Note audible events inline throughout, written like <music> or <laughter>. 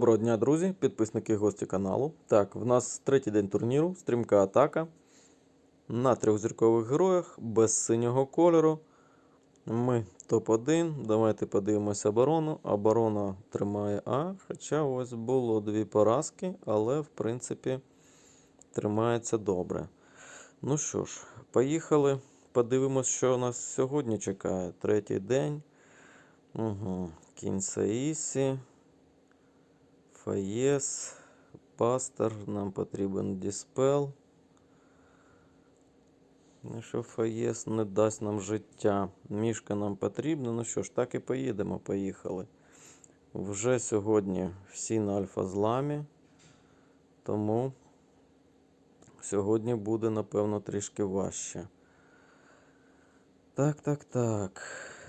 Доброго дня, друзі, підписники гості каналу. Так, в нас третій день турніру, стрімка атака. На трьохзіркових героях без синього кольору. Ми топ-1. Давайте подивимося оборону. Оборона тримає А. Хоча ось було дві поразки, але в принципі тримається добре. Ну що ж, поїхали. Подивимось, що нас сьогодні чекає. Третій день. Угу. Кінь Саїсі. Фаєс, Пастор, нам потрібен Діспел. Ну що Фаєс не дасть нам життя. Мішка нам потрібна. Ну що ж, так і поїдемо, поїхали. Вже сьогодні всі на альфа-зламі. Тому сьогодні буде, напевно, трішки важче. Так, так, так.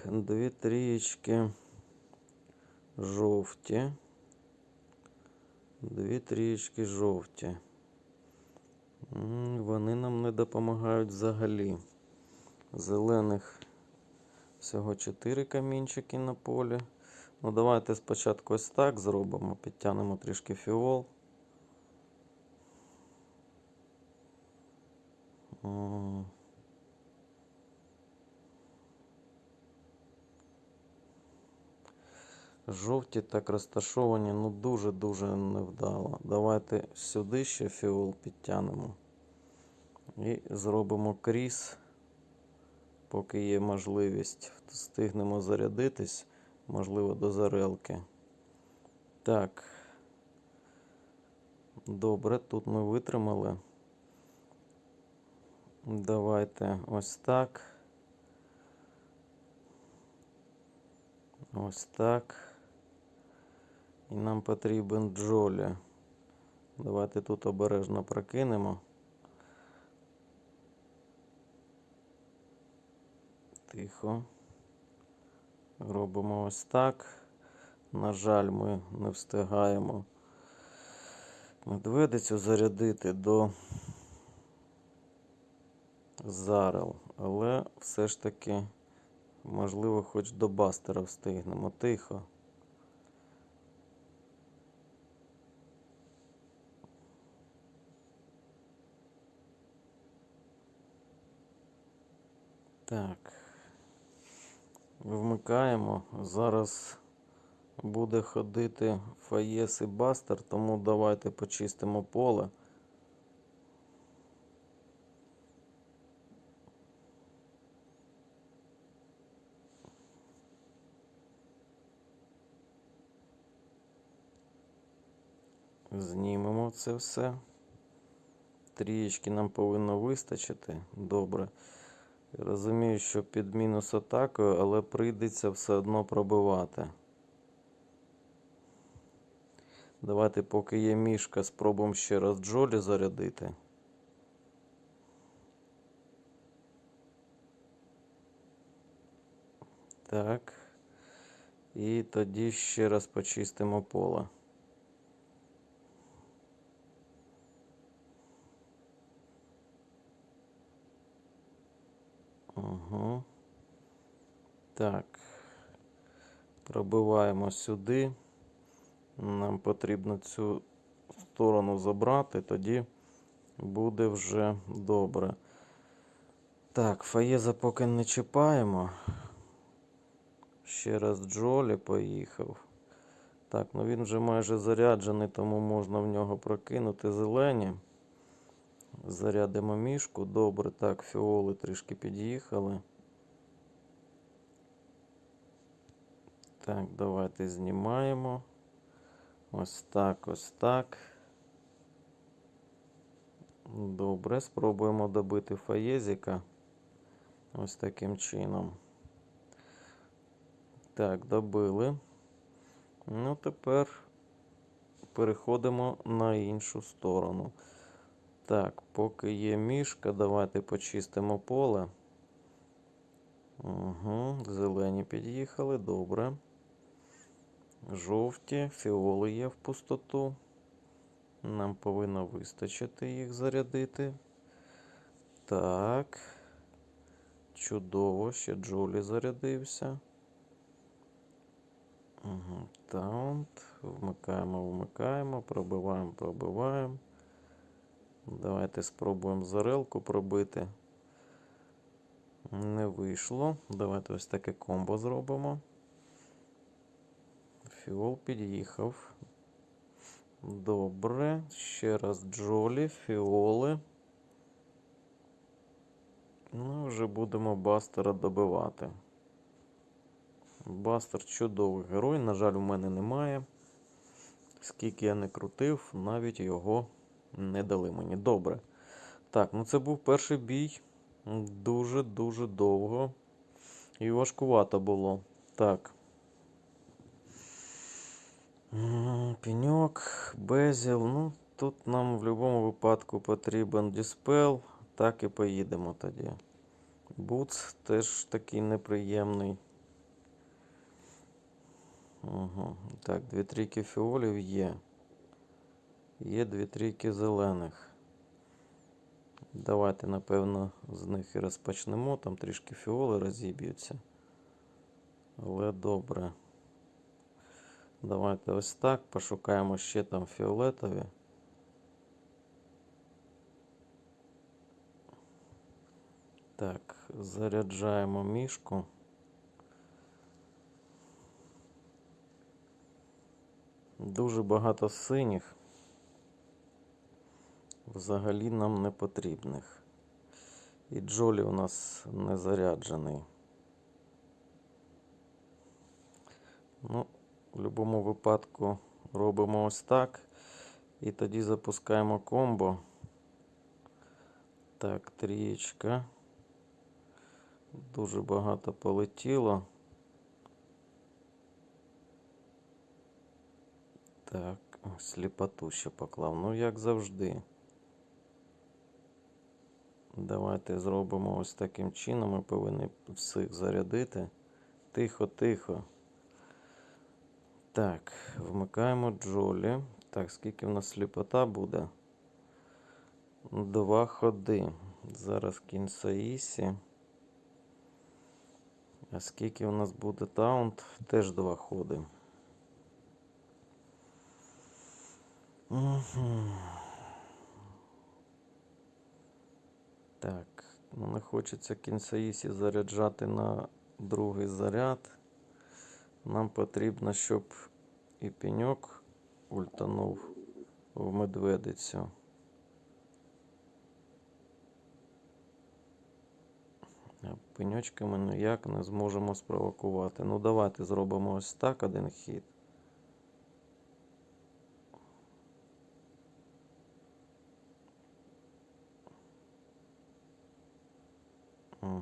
Дві трієчки жовті. Дві трієчки жовті. Вони нам не допомагають взагалі. Зелених всього 4 камінчики на полі. Ну, давайте спочатку ось так зробимо. Підтягнемо трішки фіол. М. Жовті так розташовані, ну дуже-дуже невдало. Давайте сюди ще фіол підтягнемо. І зробимо кріс, поки є можливість. Встигнемо зарядитись, можливо, до зарелки. Так. Добре, тут ми витримали. Давайте ось так. Ось так. І нам потрібен Джолі. Давайте тут обережно прокинемо. Тихо. Робимо ось так. На жаль, ми не встигаємо медведицю зарядити до зарел. Але все ж таки, можливо, хоч до бастера встигнемо. Тихо. Так. Вмикаємо. Зараз буде ходити Фаєс і Бастер, тому давайте почистимо поле. Знімемо це все. Трієчки нам повинно вистачити. Добре. Розумію, що під мінус атакою, але прийдеться все одно пробивати. Давайте, поки є мішка, спробуємо ще раз Джолі зарядити. Так. І тоді ще раз почистимо поле. Угу. Так. Пробиваємо сюди. Нам потрібно цю сторону забрати, тоді буде вже добре. Так, Фаєза поки не чіпаємо. Ще раз Джолі поїхав. Так, ну він вже майже заряджений, тому можна в нього прокинути зелені. Зарядимо мішку. Добре, так, фіоли трішки під'їхали. Так, давайте знімаємо. Ось так, ось так. Добре, спробуємо добити фаєзіка. Ось таким чином. Так, добили. Ну, тепер переходимо на іншу сторону. Так, поки є мішка, давайте почистимо поле. Угу, Зелені під'їхали, добре. Жовті, фіоли є в пустоту. Нам повинно вистачити їх зарядити. Так. Чудово, ще Джолі зарядився. Угу, Таунт. вмикаємо, вмикаємо, пробиваємо, пробиваємо. Давайте спробуємо зарелку пробити. Не вийшло. Давайте ось таке комбо зробимо. Фіол під'їхав. Добре. Ще раз Джолі, фіоли. Ну, вже будемо Бастера добивати. Бастер чудовий герой. На жаль, у мене немає. Скільки я не крутив, навіть його не дали мені. Добре. Так, ну це був перший бій. Дуже-дуже довго. І важкувато було. Так. М, Пеньок, безіл. Ну, тут нам в будь-якому випадку потрібен диспел. Так і поїдемо тоді. Буц теж такий неприємний. Угу. Так, дві трійки фіолів є. Є дві трійки зелених. Давайте, напевно, з них і розпочнемо. Там трішки фіоли розіб'ються. Але добре. Давайте ось так. Пошукаємо ще там фіолетові. Так, заряджаємо мішку. Дуже багато синіх. Взагалі нам не потрібних. І Джолі у нас не заряджений. Ну, в будь-якому випадку робимо ось так. І тоді запускаємо комбо. Так, трієчка. Дуже багато полетіло. Так, сліпоту ще поклав. Ну, як завжди. Давайте зробимо ось таким чином. Ми повинні всіх зарядити. Тихо, тихо. Так, вмикаємо Джолі. Так, скільки в нас сліпота буде? Два ходи. Зараз кінь Саїсі. А скільки у нас буде таунт? Теж два ходи. Угу. Так, ну не хочеться кінцаїсі заряджати на другий заряд. Нам потрібно, щоб і пеньок ультанув в медведицю. А пеньочки ми ніяк не зможемо спровокувати. Ну, давайте зробимо ось так один хід.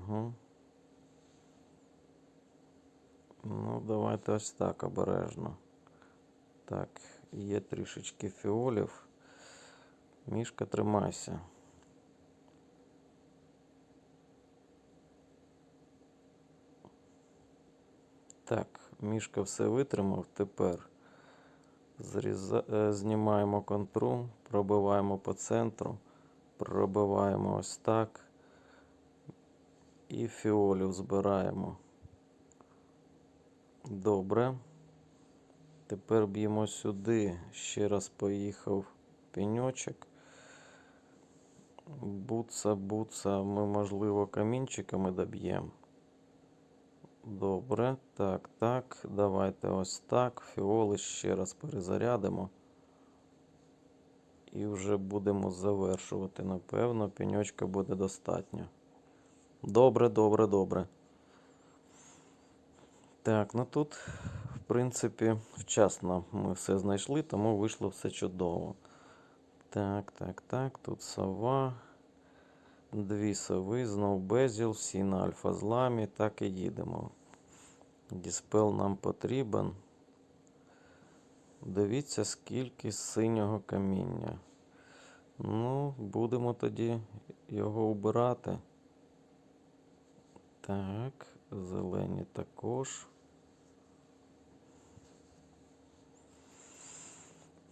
Угу. Ну, давайте ось так обережно. Так, є трішечки фіолів. Мішка, тримайся. Так, мішка все витримав. Тепер зріза... е, знімаємо контру, пробиваємо по центру, пробиваємо ось так. І фіолів збираємо. Добре. Тепер б'ємо сюди. Ще раз поїхав пеньочок. Буца, буца, ми, можливо, камінчиками доб'ємо. Добре. Так, так. Давайте ось так. Фіоли ще раз перезарядимо. І вже будемо завершувати. Напевно, пеньочка буде достатньо. Добре, добре, добре. Так, ну тут, в принципі, вчасно ми все знайшли, тому вийшло все чудово. Так, так, так, тут сова. Дві сови, знов безіл, всі на альфа зламі. Так і їдемо. Діспел нам потрібен. Дивіться, скільки синього каміння. Ну, будемо тоді його убирати. Так, зелені також.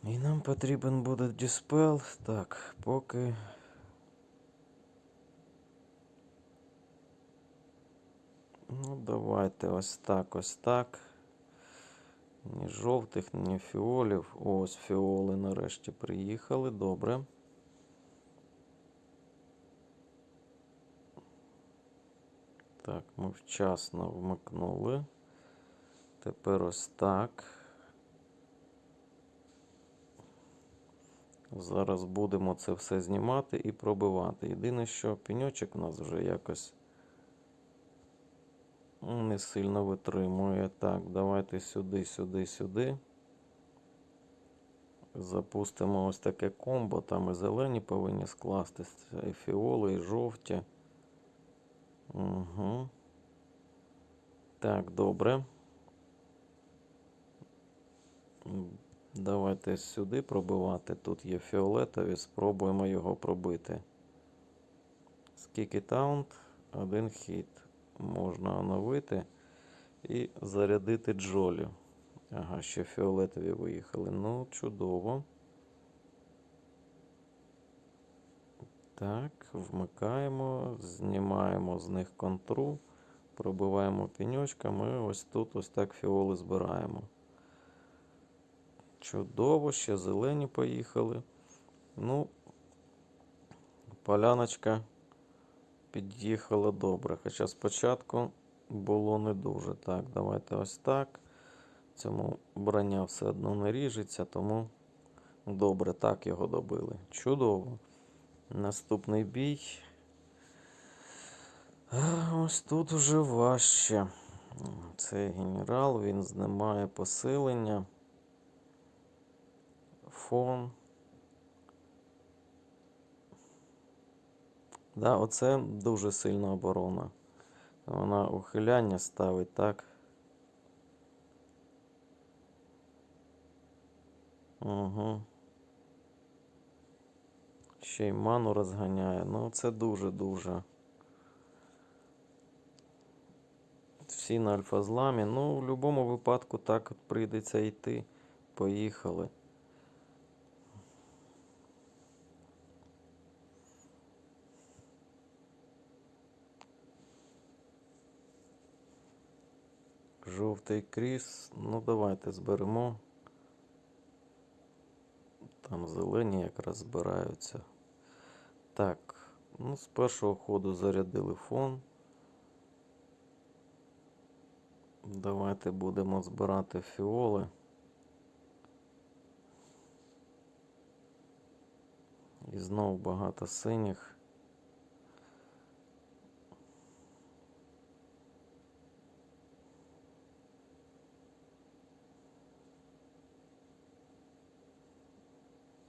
І нам потрібен буде діспел. Так, поки. Ну, давайте ось так, ось так. Ні жовтих, ні фіолів. Ось фіоли нарешті приїхали. Добре. Так, ми вчасно вмикнули. Тепер ось так. Зараз будемо це все знімати і пробивати. Єдине, що пеньочок у нас вже якось не сильно витримує. Так, давайте сюди, сюди, сюди. Запустимо ось таке комбо. Там і зелені повинні скластися, і фіоли, і жовті. Угу. Так, добре. Давайте сюди пробивати. Тут є фіолетові, спробуємо його пробити. Скільки таунт? Один хід. Можна оновити і зарядити джолі. Ага, ще фіолетові виїхали. Ну, чудово. Так, вмикаємо, знімаємо з них контру, пробиваємо пеньочками. Ось тут ось так фіоли збираємо. Чудово, ще зелені поїхали. Ну, поляночка під'їхала добре. Хоча спочатку було не дуже. Так, давайте ось так. Цьому броня все одно не ріжеться, тому добре, так його добили. Чудово. Наступний бій. Ось тут уже важче. Цей генерал, він знімає посилення. Фон. Да, оце дуже сильна оборона. Вона ухиляння ставить так. Угу. Ще й ману розганяє. Ну, це дуже-дуже. Всі на альфа-зламі. Ну, в будь-якому випадку так прийдеться йти. Поїхали. Жовтий кріс. Ну, давайте зберемо. Там зелені якраз збираються. Так, ну, з першого ходу зарядили фон. Давайте будемо збирати фіоли. І знову багато синіх.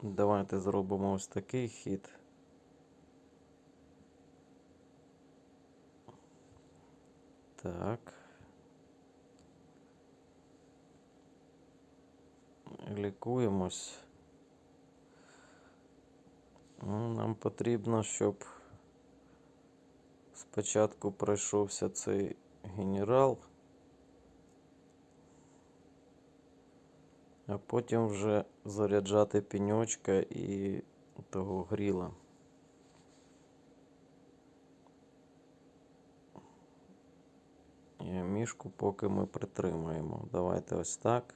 Давайте зробимо ось такий хід. Так. Лікуємось. Ну, Нам потрібно, щоб спочатку пройшовся цей генерал, а потім вже заряджати пеньочка і того гріла. Мішку поки ми притримаємо. Давайте ось так.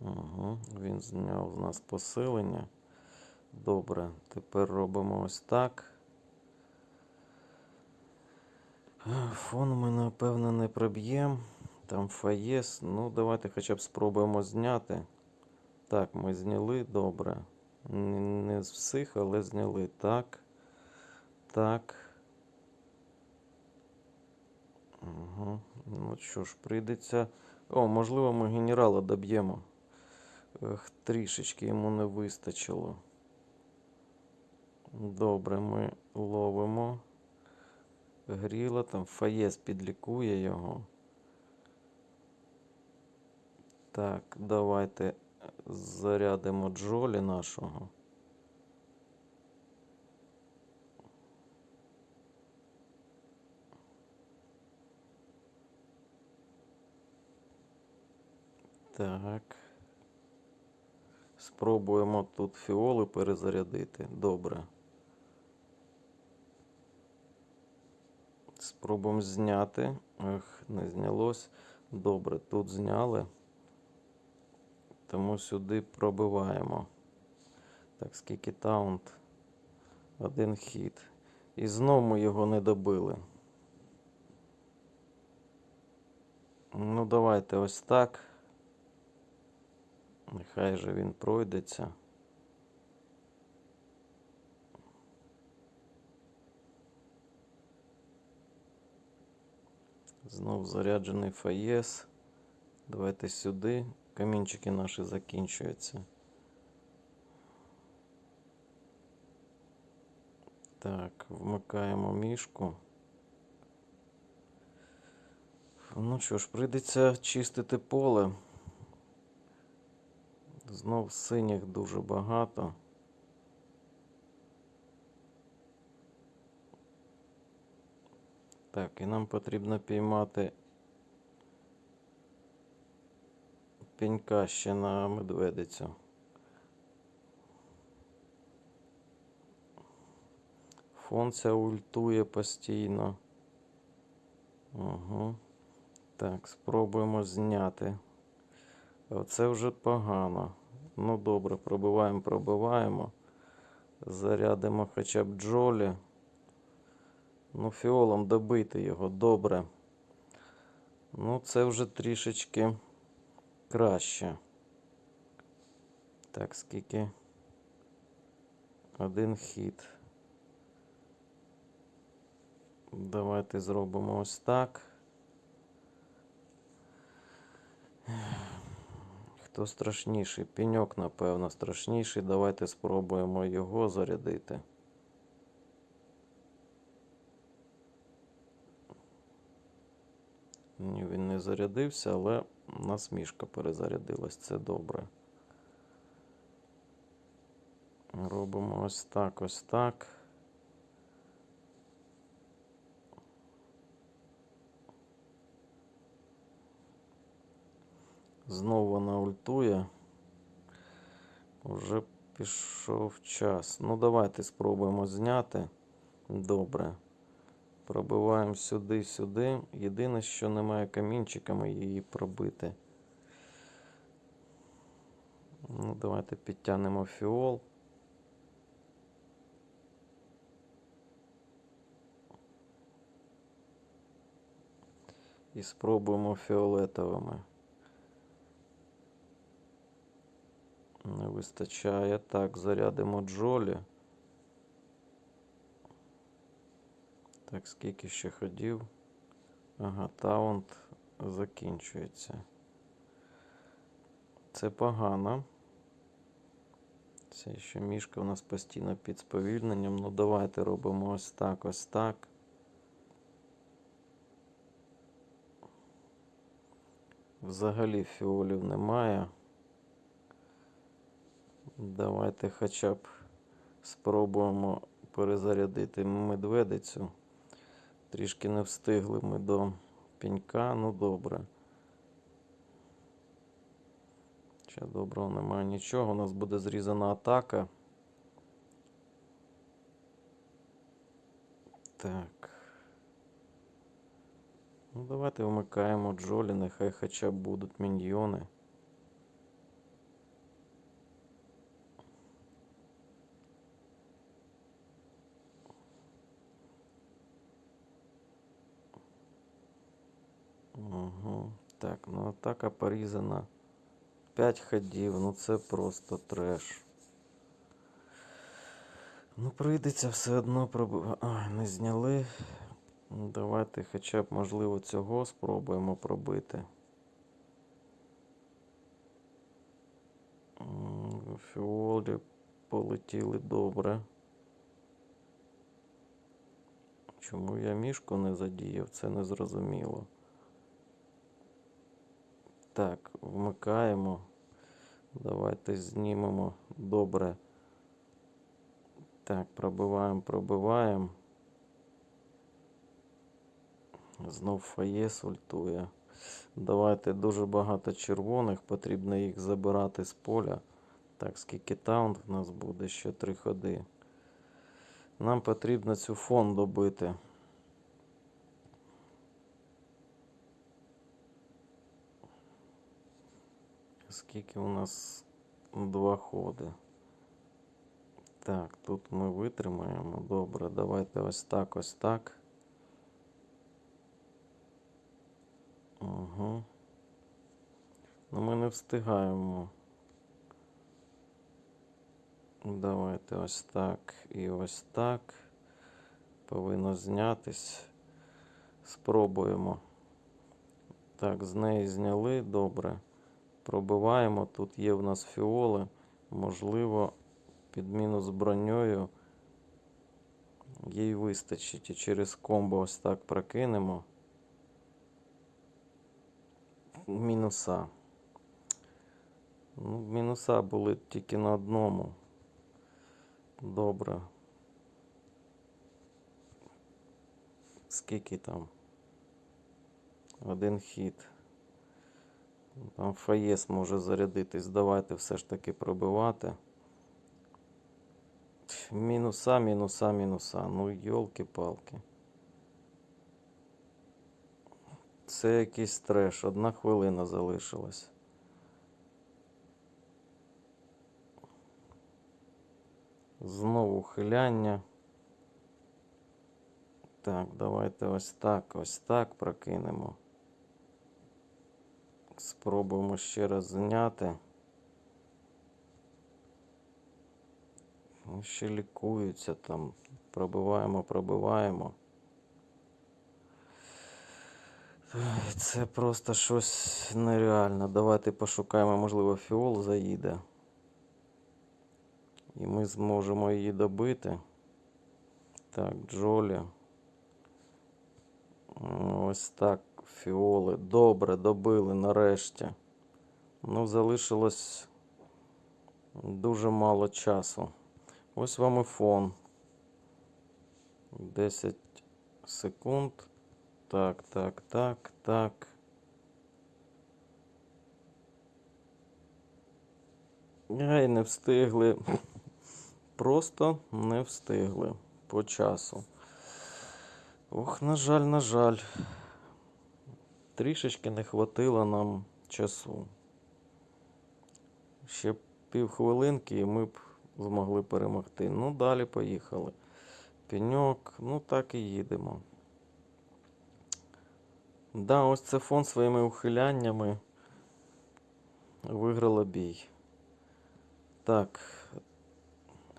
Угу. Він зняв з нас посилення. Добре, тепер робимо ось так. Фон ми, напевно, не проб'ємо. Там фаєс. Ну, давайте хоча б спробуємо зняти. Так, ми зняли добре. Не з всіх, але зняли. Так. Так. Угу. Ну що ж, прийдеться. О, можливо, ми генерала доб'ємо. Трішечки йому не вистачило. Добре, ми ловимо. Гріла, там фаєс підлікує його. Так, давайте зарядимо Джолі нашого. Так. Спробуємо тут фіоли перезарядити. Добре. Спробуємо зняти Ех, не знялось. Добре, тут зняли. Тому сюди пробиваємо. Так, скільки таунт? Один хід. І знову ми його не добили. Ну, давайте ось так. Нехай же він пройдеться. Знов заряджений фаєс. Давайте сюди. Камінчики наші закінчуються. Так, вмикаємо мішку. Ну що ж, прийдеться чистити поле. Знов синіх дуже багато. Так, і нам потрібно піймати пенька ще на медведицю. Фонця ультує постійно. Угу. Так, спробуємо зняти. Оце вже погано. Ну добре, пробиваємо, пробиваємо. Зарядимо хоча б джолі. Ну, фіолом добити його, добре. Ну, це вже трішечки краще. Так, скільки? Один хід. Давайте зробимо ось так. Хто страшніший? Пеньок, напевно, страшніший. Давайте спробуємо його зарядити. Ні, він не зарядився, але у нас мішка перезарядилась. Це добре. Робимо ось так, ось так. Знову вона ультує. Уже пішов час. Ну, давайте спробуємо зняти. Добре. Пробиваємо сюди, сюди. Єдине, що немає камінчиками її пробити. Ну, давайте підтягнемо фіол. І спробуємо фіолетовими. Не вистачає. Так, зарядимо джолі. Так, скільки ще ходів? Ага, таунт закінчується. Це погано. Це ще мішка у нас постійно під сповільненням. Ну, давайте робимо ось так, ось так. Взагалі фіолів немає. Давайте хоча б спробуємо перезарядити медведицю. Трішки не встигли ми до пенька, ну добре. Ще доброго немає нічого. У нас буде зрізана атака. Так. Ну, давайте вмикаємо Джолі, нехай хоча б будуть міньйони. Угу. Так, ну атака порізана. 5 ходів, ну це просто треш. Ну, прийдеться все одно пробувати. Ай, не зняли. Давайте хоча б, можливо, цього спробуємо пробити. Фіолі полетіли добре. Чому я мішку не задіяв, це не зрозуміло. Так, вмикаємо. Давайте знімемо. Добре. Так, пробиваємо, пробиваємо. Знов фаєс ультує. Давайте дуже багато червоних, потрібно їх забирати з поля. Так, скільки таунт в нас буде? Ще три ходи. Нам потрібно цю фон добити. Скільки у нас два ходи? Так, тут ми витримаємо. Добре, давайте ось так, ось так. Угу. Ну, ми не встигаємо. Давайте ось так і ось так. Повинно знятись. Спробуємо. Так, з неї зняли. Добре. Пробиваємо. Тут є в нас фіоли. Можливо, під мінус броньою їй вистачить. І через комбо ось так прокинемо. Мінуса. Ну, мінуса були тільки на одному. Добре. Скільки там? Один хід. Там Фаєс може зарядитись. Давайте все ж таки пробивати. Мінуса, мінуса, мінуса. Ну, йолки-палки. Це якийсь треш. Одна хвилина залишилась. Знову хиляння. Так, давайте ось так, ось так прокинемо. Спробуємо ще раз зняти. Ну, Ще лікуються там. Пробиваємо, пробиваємо. Це просто щось нереально. Давайте пошукаємо, можливо, фіол заїде. І ми зможемо її добити. Так, Джолі. Ось так, фіоли. Добре, добили нарешті. Ну, залишилось дуже мало часу. Ось вам і фон. 10 секунд. Так, так, так, так. Ай, не встигли. <laughs> Просто не встигли по часу. Ох, на жаль, на жаль. Трішечки не хватило нам часу. Ще півхвилинки і ми б змогли перемогти. Ну, далі поїхали. Пеньок, ну так і їдемо. Да, ось це фон своїми ухиляннями виграла бій. Так,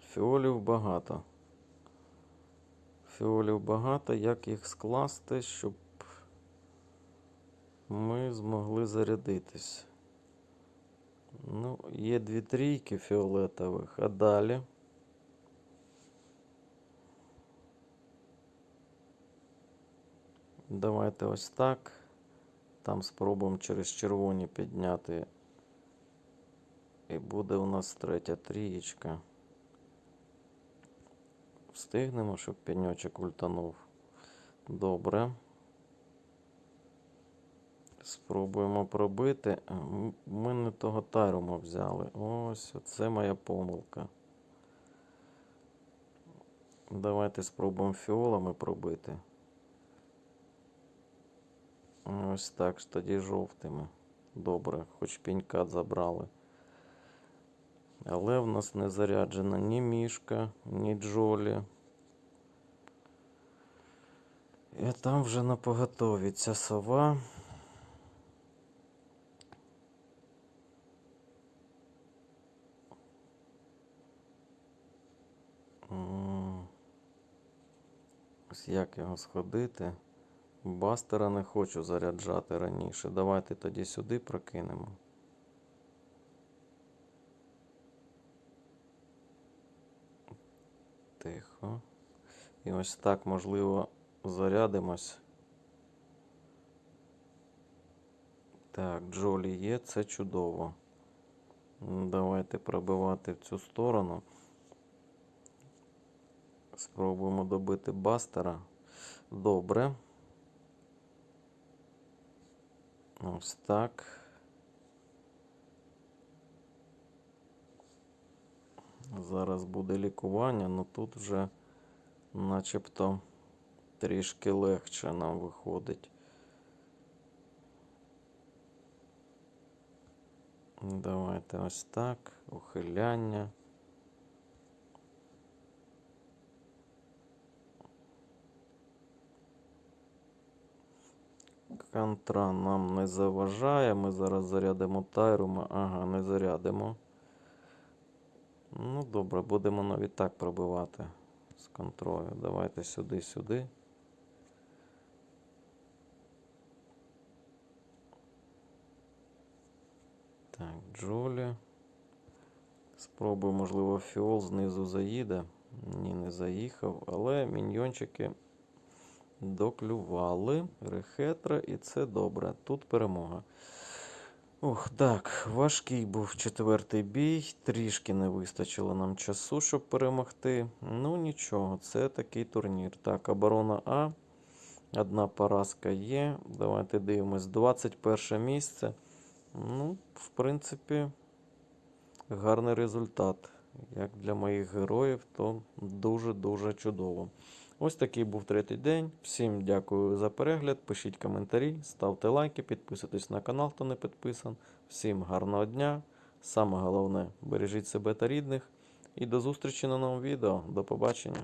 фіолів багато. Фіолів багато. Як їх скласти, щоб ми змогли зарядитись? Ну, є дві трійки фіолетових, а далі. Давайте ось так. Там спробуємо через червоні підняти. І буде у нас третя трієчка. Встигнемо, щоб пеньочок ультанув. Добре. Спробуємо пробити. Ми не того тайрума взяли. Ось, це моя помилка. Давайте спробуємо фіолами пробити. Ось так ж тоді жовтими. Добре, хоч пінька забрали. Але в нас не заряджена ні мішка, ні джолі. І там вже на поготові ця сова. Ось як його сходити. Бастера не хочу заряджати раніше. Давайте тоді сюди прокинемо. Тихо. І ось так, можливо, зарядимось. Так, Джолі є, це чудово. Давайте пробивати в цю сторону. Спробуємо добити бастера. Добре. Ось так. Зараз буде лікування, але тут вже начебто трішки легше нам виходить. Давайте ось так. Ухиляння. Контра нам не заважає. Ми зараз зарядимо тайрума. Ага, не зарядимо. Ну, добре, будемо навіть так пробивати з контрою. Давайте сюди, сюди. Так, Джолі. Спробую, можливо, фіол знизу заїде. Ні, не заїхав, але міньйончики доклювали. Рехетра, і це добре. Тут перемога. Ух, так, важкий був четвертий бій. Трішки не вистачило нам часу, щоб перемогти. Ну нічого, це такий турнір. Так, оборона А. Одна поразка є. Давайте дивимось. 21 місце. Ну, в принципі, гарний результат. Як для моїх героїв, то дуже-дуже чудово. Ось такий був третій день. Всім дякую за перегляд. Пишіть коментарі, ставте лайки, підписуйтесь на канал, хто не підписан. Всім гарного дня. Саме головне, бережіть себе та рідних. І до зустрічі на новому відео. До побачення.